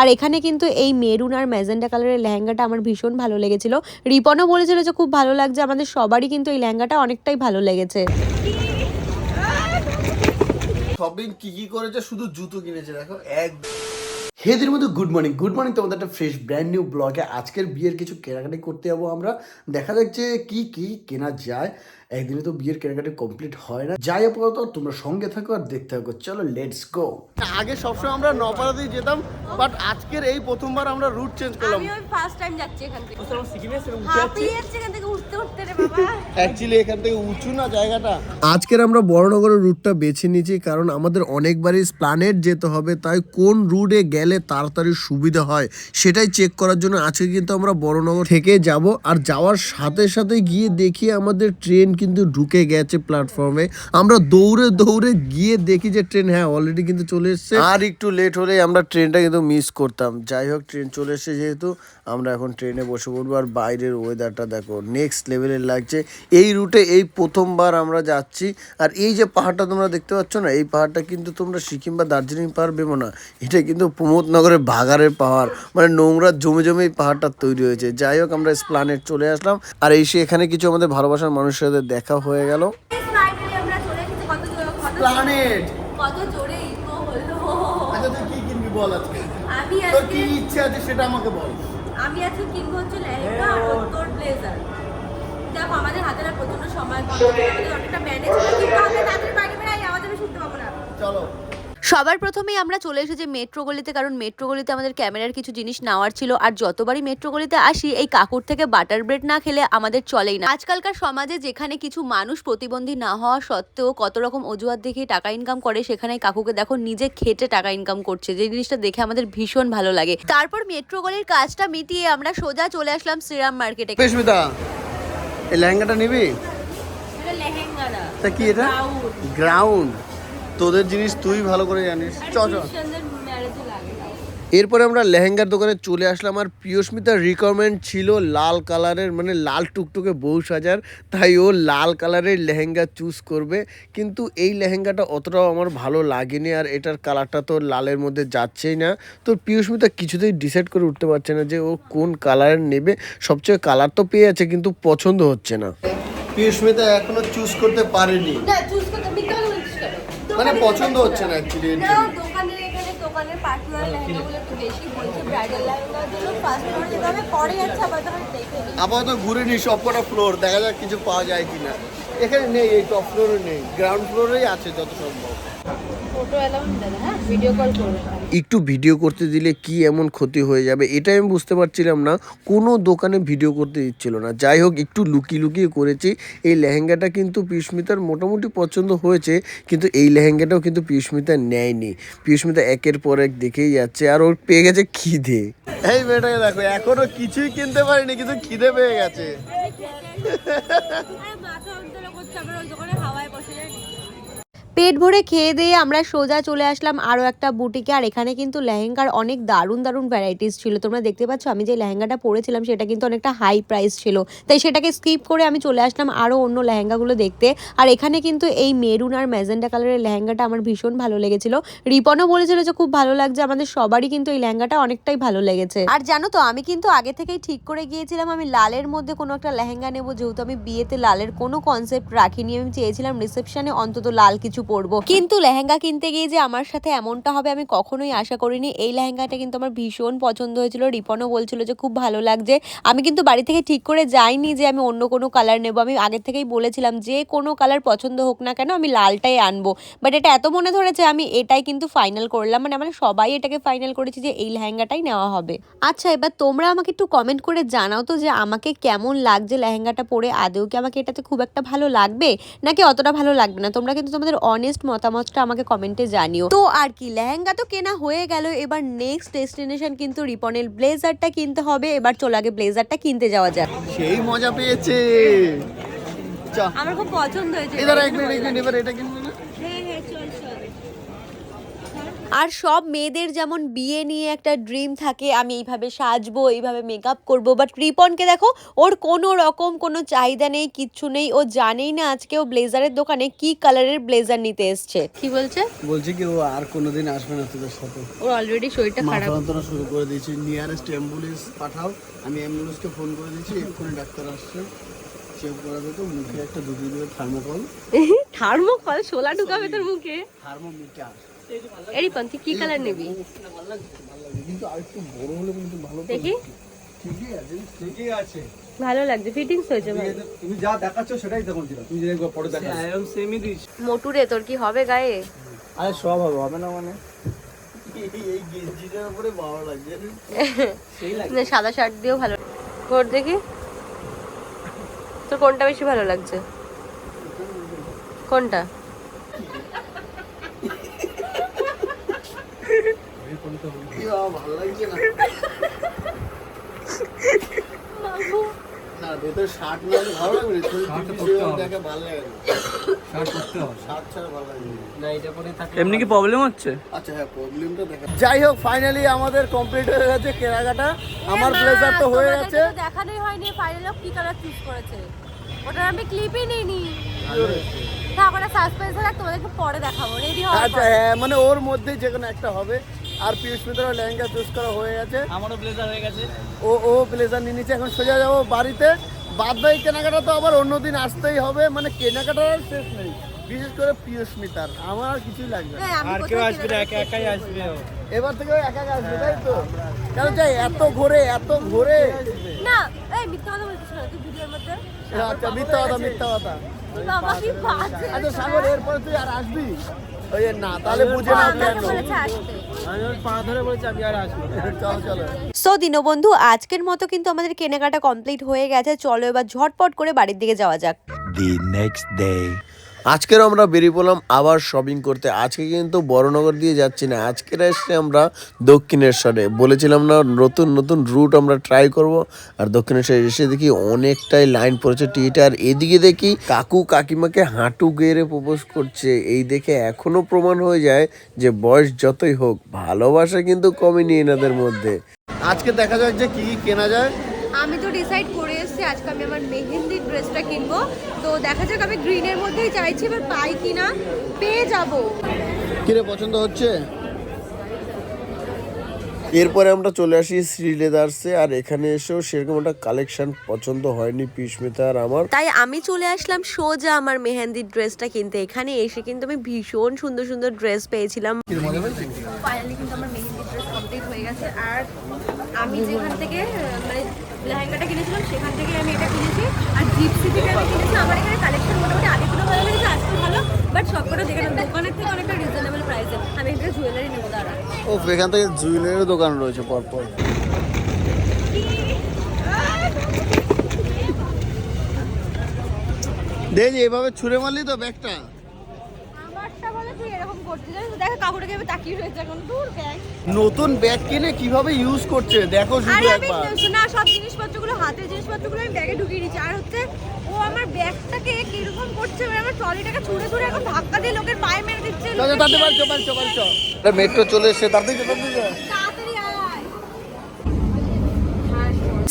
আর এখানে কিন্তু এই মেরুন আর ম্যাজেন্ডা কালারের লেহেঙ্গাটা আমার ভীষণ ভালো লেগেছিল। রিপনও বলেছিল যে খুব ভালো লাগছে, আমাদের সবারই কিন্তু এই লেহেঙ্গাটা অনেকটাই ভালো লেগেছে। শপিং কি কি করেছে? শুধু জুতো কিনেছে, দেখো, এক হেদের মধ্যে গুড মর্নিং। গুড মর্নিং তোমাদের একটা ফ্রেশ ব্র্যান্ড নিউ ব্লগে আজকের বিয়ের কিছু কেনাকাটি করতে যাব আমরা। দেখা যাচ্ছে কি কি কেনা যায়। একদিনে তো বিয়ের কেনাকাটি কমপ্লিট হয় না। যাই আপাতত তোমরা সঙ্গে থাকো আর দেখতে থাকো। চলো লেটস গো আগে সবসময় আমরা নপাড়াতেই যেতাম বাট আজকের এই প্রথমবার আমরা রুট চেঞ্জ করলাম। আমি ওই ফার্স্ট টাইম যাচ্ছি এখান থেকে। যাচ্ছে। এখান থেকে উঠতে উঠতে রে বাবা। অ্যাকচুয়ালি এখান থেকে উঁচু না জায়গাটা। আজকের আমরা বড়নগরের রুটটা বেছে নিয়েছি কারণ আমাদের অনেকবারই প্ল্যানেট যেতে হবে তাই কোন রুটে গেলে তাড়াতাড়ি সুবিধা হয়। সেটাই চেক করার জন্য আজকে কিন্তু আমরা বড়নগর থেকে যাব। আর যাওয়ার সাথে সাথে গিয়ে দেখি আমাদের ট্রেন কিন্তু ঢুকে গেছে প্ল্যাটফর্মে আমরা দৌড়ে দৌড়ে গিয়ে দেখি যে ট্রেন হ্যাঁ অলরেডি কিন্তু চলে এসেছে। আর একটু লেট হলে আমরা ট্রেনটা কিন্তু মিস করতাম। যাই হোক ট্রেন চলে এসেছে যেহেতু, আমরা এখন ট্রেনে বসে পড়ব। আর বাইরের ওয়েদারটা দেখো নেক্সট লেভেলের লাগছে। এই রুটে এই প্রথমবার আমরা যাচ্ছি। আর এই যে পাহাড়টা তোমরা দেখতে পাচ্ছ না, এই পাহাড়টা কিন্তু তোমরা সিকিম বা দার্জিলিং পাহাড় ভেবো না। এটা কিন্তু প্রমোদনগরের ভাগাড়ের পাহাড় মানে নোংরা জমে জমে এই পাহাড়টা তৈরি হয়েছে। যাই হোক আমরা স্প্লানেট চলে আসলাম। আর এসে এখানে কিছু আমাদের ভালোবাসার মানুষের সাথে দেখা হয়ে গেল। প্ল্যানেট কত জোরে ইকো হলো। আচ্ছা তুই কি কিনবি বল আজকে? আমি তোর কি ইচ্ছে আছে সেটা আমাকে বল। আমি আজকে কিনবো হচ্ছে লেহেঙ্গা আর তোর ব্লেজার। দেখো আমাদের হাতে না প্রচণ্ড সময় কম। আমাদের অনেকটা ম্যানেজ করে কিন্তু আমরা তাদের বাইরে বেড়াই আমাদের শুনতে পাবো না। চলো। সবার প্রথমেই আমরা চলে এসেছি মেট্রো গলিতে কারণ মেট্রো গলিতে আমাদের ক্যামেরার কিছু জিনিস নেওয়ার ছিল। আর যতবারই মেট্রো গলিতে আসি এই কাকুর থেকে বাটার ব্রেড না খেলে আমাদের চলেই না। আজকালকার সমাজে যেখানে কিছু মানুষ প্রতিবন্ধী না হওয়া সত্ত্বেও কত রকম অজুহাত দেখে টাকা ইনকাম করে সেখানে কাকুকে দেখো নিজে খেটে টাকা ইনকাম করছে। যে জিনিসটা দেখে আমাদের ভীষণ ভালো লাগে। তারপর মেট্রো গলির কাজটা মিটিয়ে আমরা সোজা চলে আসলাম শ্রীরাম মার্কেটে। এই লেহেঙ্গাটা নিবি? লেহেঙ্গা কি এটা? গ্রাউন্ড। তোদের জিনিস তুই ভালো করে জানিস। চ চ খ্রিস্টানদের ম্যারেজে লাগে এরপরে আমরা লেহেঙ্গার দোকানে চলে আসলাম আর পিয়স্মিতার রিকোয়ারমেন্ট ছিল লাল কালারের মানে লাল টুকটুকে বউ সাজার তাই ও লাল কালারের লেহেঙ্গা চুজ করবে। কিন্তু এই লেহেঙ্গাটা অতটাও আমার ভালো লাগেনি আর এটার কালারটা তো লালের মধ্যে যাচ্ছেই না। তো পিয়স্মিতা কিছুতেই ডিসাইড করে উঠতে পারছে না যে ও কোন কালারের নেবে। সবচেয়ে কালার তো পেয়ে আছে কিন্তু পছন্দ হচ্ছে না। পিয়স্মিতা এখনও চুজ করতে পারেনি। না চুজ করতে মানে পছন্দ হচ্ছে না অ্যাকচুয়ালি না দোকানের এখানে দোকানের পার্টিকুলার লেহেঙ্গাগুলো একটু বেশি বলছে ব্রাইডাল লেহেঙ্গার জন্য ফার্স্ট ফ্লোরে যেতে হবে পরে যাচ্ছে আবার তখন দেখে নিই। আপাতত ঘুরে নি সবকটা ফ্লোর দেখা যাক কিছু পাওয়া যায় কিনা। এখানে নেই এই টপ ফ্লোরে নেই। গ্রাউন্ড ফ্লোরেই আছে যত সম্ভব। ফটো অ্যালাউন্ড দাদা হ্যাঁ? ভিডিও কল করবে। একটু ভিডিও করতে দিলে কি এমন ক্ষতি হয়ে যাবে এটাই আমি বুঝতে পারছিলাম না। কোনো দোকানে ভিডিও করতে দিচ্ছিল না। যাই হোক একটু লুকিয়ে লুকিয়ে করেছি। এই লেহেঙ্গাটা কিন্তু পিউষ্মিতার মোটামুটি পছন্দ হয়েছে কিন্তু এই লেহেঙ্গাটাও কিন্তু পিউষ্মিতা নেয়নি। পিউষ্মিতা একের পর এক দেখেই যাচ্ছে আর ওর পেয়ে গেছে খিদে। এই মেয়েটাকে দেখো এখনও কিছুই কিনতে পারিনি কিন্তু খিদে পেয়ে গেছে। মাথা অন্তর করছে আমরা ওই দোকানে হাওয়ায় বসে যাই পেট ভরে খেয়ে দিয়ে আমরা সোজা চলে আসলাম আরও একটা বুটিকে। আর এখানে কিন্তু লেহেঙ্গার অনেক দারুণ দারুণ ভ্যারাইটিস ছিল। তোমরা দেখতে পাচ্ছ, আমি যে লেহেঙ্গাটা পরেছিলাম সেটা কিন্তু অনেকটা হাই প্রাইস ছিল। তাই সেটাকে স্কিপ করে আমি চলে আসলাম আরও অন্য লেহেঙ্গাগুলো দেখতে। আর এখানে কিন্তু এই মেরুন আর ম্যাজেন্ডা কালারের লেহেঙ্গাটা আমার ভীষণ ভালো লেগেছিল। রিপনও বলেছিল যে খুব ভালো লাগছে, আমাদের সবারই কিন্তু এই লেহেঙ্গাটা অনেকটাই ভালো লেগেছে। আর জানো তো, আমি কিন্তু আগে থেকেই ঠিক করে গিয়েছিলাম, আমি লালের মধ্যে কোনো একটা লেহেঙ্গা নেব। যেহেতু আমি বিয়েতে লালের কোনো কনসেপ্ট রাখিনি, আমি চেয়েছিলাম রিসেপশনে অন্তত লাল কিছু পরবো। কিন্তু লেহেঙ্গা কিনতে গিয়ে যে আমার সাথে এমনটা হবে, আমি কখনোই আশা করিনি। এই লেহেঙ্গাটা কিন্তু আমার ভীষণ পছন্দ হয়েছিল। রিপনও বলছিল যে খুব ভালো লাগছে। আমি কিন্তু বাড়ি থেকে ঠিক করে যাইনি যে আমি অন্য কোনো কালার নেব। আমি আগে থেকেই বলেছিলাম, যে কোনো কালার পছন্দ হোক না কেন আমি লালটাই আনব। বাট এটা এত মনে ধরেছে, আমি এটাই কিন্তু ফাইনাল করলাম। মানে আমরা সবাই এটাকে ফাইনাল করেছি যে এই লেহেঙ্গাটাই নেওয়া হবে। আচ্ছা এবার তোমরা আমাকে একটু কমেন্ট করে জানাও তো যে আমাকে কেমন লাগছে লেহেঙ্গাটা পরে? আদেও কি আমাকে এটাতে খুব একটা ভালো লাগবে? নাকি অতটা ভালো লাগবে না? তোমরা কিন্তু তোমাদের অনেস্ট মতামতটা আমাকে কমেন্টে জানিও। তো আর কি লেহেঙ্গা তো কেনা হয়ে গেল এবার নেক্সট ডেস্টিনেশন কিন্তু রিপনের ব্লেজারটা কিনতে হবে এবার চলে আগে ব্লেজারটা কিনতে যাওয়া যাক। সেই মজা পেয়েছে। আমার খুব পছন্দ হয়েছে। এবার এক মিনিট এক মিনিট এবার এটা কিনবি না হ্যাঁ হ্যাঁ চল চল আর সব মেয়েদের যেমন বিয়ে নিয়ে একটা ড্রিম থাকে আমি এইভাবে সাজবো এইভাবে মেকআপ করব বাট রিপনকে দেখো ওর কোনো রকম কোনো চাহিদা নেই কিচ্ছু নেই ও জানেই না আজকে ও ব্লেজারের দোকানে কি কালারের ব্লেজার নিতে এসছে। কি বলছে? বলছে কি ও আর কোনোদিন আসবে না তোদের সাথে। ওর অলরেডি শরীরটা মাথা যন্ত্রণা শুরু করে দিয়েছি। নিয়ারেস্ট অ্যাম্বুলেন্স পাঠাও আমি অ্যাম্বুলেন্সকে ফোন করে দিয়েছি এক্ষুনি ডাক্তার আসছে। চেক করাবে তো মুখে একটা দুটো দিবে থার্মোকল থার্মোকল শোলা ঢুকাবে তোর মুখে? থার্মোমিটার এ রিপন তুই কি কালার নিবি? কিন্তু আর একটু বড় হলে কিন্তু ভালো তো। দেখি ঠিকই আছে ভালো লাগছে ফিটিংস হয়েছে তুমি যা দেখাচ্ছ সেটাই দেখুন তুমি একবার পরে সেমই দিস মোটু রে তোর কি হবে গায়ে? আরে সব হবে হবে না মানে? এই- গেঞ্জিটার উপরে ভালো লাগছে সেই লাগে না, সাদা শার্ট দিয়েও ভালো। তোর দেখি। তোর কোনটা বেশি ভালো লাগছে? কোনটা কি বাবা, ভালো লাগছে না। না ভেতরে শার্ট না ভালো লাগবে শার্ট দেখে ভালো লাগে শার্ট করতে হবে। শার্ট ছাড়া ভালো লাগে না। না এটা পরে থাকে এমনি কি প্রবলেম হচ্ছে? আচ্ছা হ্যাঁ প্রবলেমটা দেখা। যাই হোক ফাইনালি আমাদের কমপ্লিট হয়ে গেছে কেনাকাটা। আমার ব্লেজার তো হয়ে গেছে। দেখানোই হয়নি ফাইনালি কি কালার চুজ করেছে। ওটার আমি ক্লিপই নিইনি। না ওটা সাসপেন্স রাখ তোমাদেরকে পরে দেখাবো। রেডি আচ্ছা হ্যাঁ মানে ওর মধ্যেই যে কোনো একটা হবে। আর পিউষ মিত্রের লেহেঙ্গা চুজ করা হয়ে গেছে। আমারও ব্লেজার হয়ে গেছে। ও ও ব্লেজার নিয়ে নিচ্ছে। এখন সোজা যাব বাড়িতে। বাদ বাকি কেনাকাটা তো আবার অন্যদিন আসতেই হবে। মানে কেনাকাটার আর শেষ নেই। বিশেষ করে পিয়ুষ মিতার। আমার আর কিছুই লাগবে হ্যাঁ, আর কেউ আসবে না একা একাই আসবে এবার থেকে একা একা আসবে তাই তো? কেন চাই এত ঘোরে এত ঘোরে? না এই মিথ্যা কথা বলছিস না তুই ভিডিওর মধ্যে? আচ্ছা মিথ্যা কথা মিথ্যা কথা। বাবা কি বাজে। আচ্ছা সাগর এরপরে তুই আর আসবি? ওই না তাহলে বুঝে নাও কেন? আমি পা ধরে বলছি আমি আর আসব চলো চলো। সো দীনবন্ধু আজকের মতো কিন্তু আমাদের কেনাকাটা কমপ্লিট হয়ে গেছে। চলো এবার ঝটপট করে বাড়ির দিকে যাওয়া যাক। The next day. আজকের আমরা বেরিয়ে পড়লাম আবার শপিং করতে। আজকে কিন্তু বড়নগর দিয়ে যাচ্ছি না। আজকের এসে আমরা দক্ষিণেশ্বরে। বলেছিলাম না, নতুন নতুন রুট আমরা ট্রাই করব। আর দক্ষিণেশ্বরে এসে দেখি অনেকটাই লাইন পড়েছে টিকিট আর এদিকে দেখি কাকু কাকিমাকে হাঁটু গেড়ে প্রপোজ করছে। এই দেখে এখনও প্রমাণ হয়ে যায় যে বয়স যতই হোক, ভালোবাসা কিন্তু কমেনি এনাদের মধ্যে। আজকে দেখা যাক যে কি কেনা যায়। আমি তো ডিসাইড করে এসেছি আজকে আমি আমার মেহেন্দির ড্রেসটা কিনবো। তো দেখা যাক আমি গ্রিনের মধ্যেই চাইছি এবার পাই কিনা পেয়ে যাব। কিরে পছন্দ হচ্ছে? এরপরে আমরা চলে আসি শ্রী লেদার্সে আর এখানে এসেও সেরকম একটা কালেকশন পছন্দ হয়নি পিসমিতা আর আমার। তাই আমি চলে আসলাম সোজা আমার মেহেন্দির ড্রেসটা কিনতে। এখানে এসে কিন্তু আমি ভীষণ সুন্দর সুন্দর ড্রেস পেয়েছিলাম। ফাইনালি কিন্তু আমার মেহেন্দির ড্রেস কমপ্লিট হয়ে গেছে। আর আমি যেখান থেকে মানে লেহেঙ্গাটা কিনেছিলাম, সেখান থেকে আমি এটা কিনেছি। আর জিপসি থেকে আমি কিনেছি, আমার এখানে কালেকশন মোটামুটি আগে কোনো ভালো লেগেছে, আজকে ভালো বাট সবকটা দেখে দোকানের থেকে অনেকটা রিজনেবল প্রাইসে আমি একটা জুয়েলারি নেব, দাঁড়া। ও এখান থেকে জুয়েলারির দোকান রয়েছে পরপর। দেখি এভাবে ছুঁড়ে মারলি তো ব্যাগটা আমারটা বলে তুই এরকম করতে জানিস দেখো তাকিয়ে রয়েছে এখন। দূর ব্যাগ। নতুন ব্যাগ কিনে কীভাবে ইউজ করছে? দেখো শুধু আরে আমি না সব জিনিসপত্রগুলো হাতের জিনিসপত্রগুলো আমি ব্যাগে ঢুকিয়ে দিচ্ছি আর হচ্ছে ও আমার ব্যাগটাকে কীরকম করছে এবার আমার ট্রলিটাকে ছুঁড়ে ছুঁড়ে এখন ধাক্কা দিয়ে লোকের পায়ে মেরে দিচ্ছে চল চল তাড়াতাড়ি বাড়ি চল বাড়ি চল বাড়ি চল মেট্রো চলে এসেছে তাড়াতাড়ি চল, তাড়াতাড়ি চল।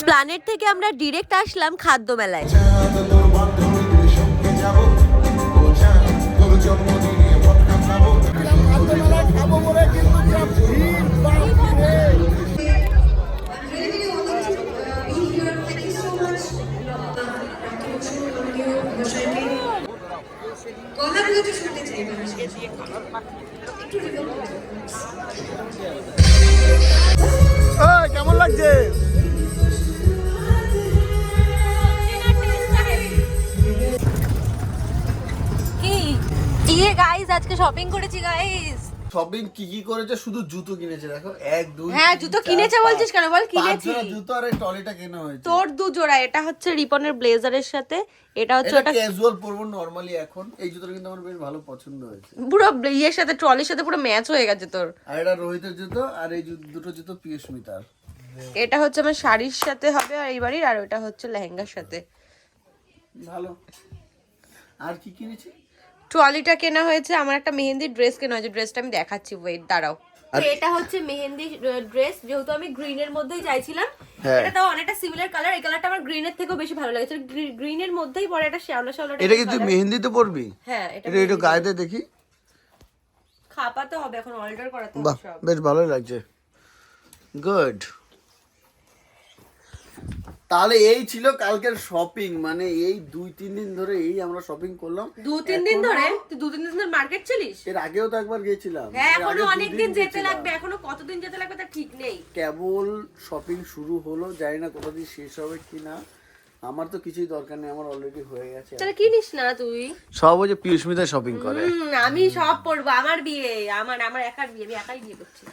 তাড়াতাড়ি থেকে আমরা ডিরেক্ট আসলাম খাদ্য মেলায়। কেমন লাগছে? কি? ইয়ে গাইস আজকে শপিং করেছি গাইস শপিং কি কি করেছে? শুধু জুতো কিনেছে। দেখো এক দুই হ্যাঁ, জুতো কিনেছে বলছিস কেন? বল কিনেছি। জুতো আর এই ট্রলিটা কেনা হয়েছে। তোর দু জোড়া এটা হচ্ছে রিপনের ব্লেজারের সাথে। এটা হচ্ছে ওটা ক্যাজুয়াল পরবো নরমালি এখন। এই জুতোটা কিন্তু আমার বেশ ভালো পছন্দ হয়েছে। পুরো ইয়ের সাথে ট্রলির সাথে পুরো ম্যাচ হয়ে গেছে তোর। আর এটা রোহিতের জুতো আর এই দুটো জুতো পিয়ুষ্মিতার এটা হচ্ছে আমার শাড়ির সাথে হবে আর এই বাড়ির আর ওটা হচ্ছে লেহেঙ্গার সাথে। ভালো। আর কি কিনেছি? ট্রলিটা কেনা হয়েছে আমার একটা মেহেন্দির ড্রেস কেনা হয়েছে ড্রেসটা আমি দেখাচ্ছি ওয়েট দাঁড়াও। তো এটা হচ্ছে মেহেন্দি ড্রেস যেহেতু আমি গ্রিনের মধ্যেই চাইছিলাম হ্যাঁ। এটা তাও অনেকটা সিমিলার কালার এই কালারটা আমার গ্রিনের থেকেও বেশি ভালো লাগে। গ্রিনের মধ্যেই পরে এটা শ্যাওলা শ্যাওলা এটা কি তুই মেহেন্দিতে পরবি? হ্যাঁ এটা এটা একটু গায়েতে দেখি। খাপাতে হবে এখন অল্টার করাতে হবে বেশ ভালোই লাগছে। গুড তাহলে এই ছিল কালকের শপিং মানে এই দুই তিন দিন ধরে এই আমরা শপিং করলাম। দু তিন দিন ধরে? তুই দু তিন দিন ধরে মার্কেট চলিস? এর আগেও তো একবার গেছিলাম। হ্যাঁ এখনও অনেক দিন যেতে লাগবে এখনও কতদিন যেতে লাগবে তার ঠিক নেই। কেবল শপিং শুরু হলো জানি না কোথা দিয়ে শেষ হবে কি না আমার তো কিছুই দরকার নেই আমার অলরেডি হয়ে গেছে। তাহলে কিনিস না তুই? সব ওই যে পিউষ্মিতা শপিং করে। আমি সব পড়ব আমার বিয়ে আমার আমার একার বিয়ে আমি একাই বিয়ে করছি।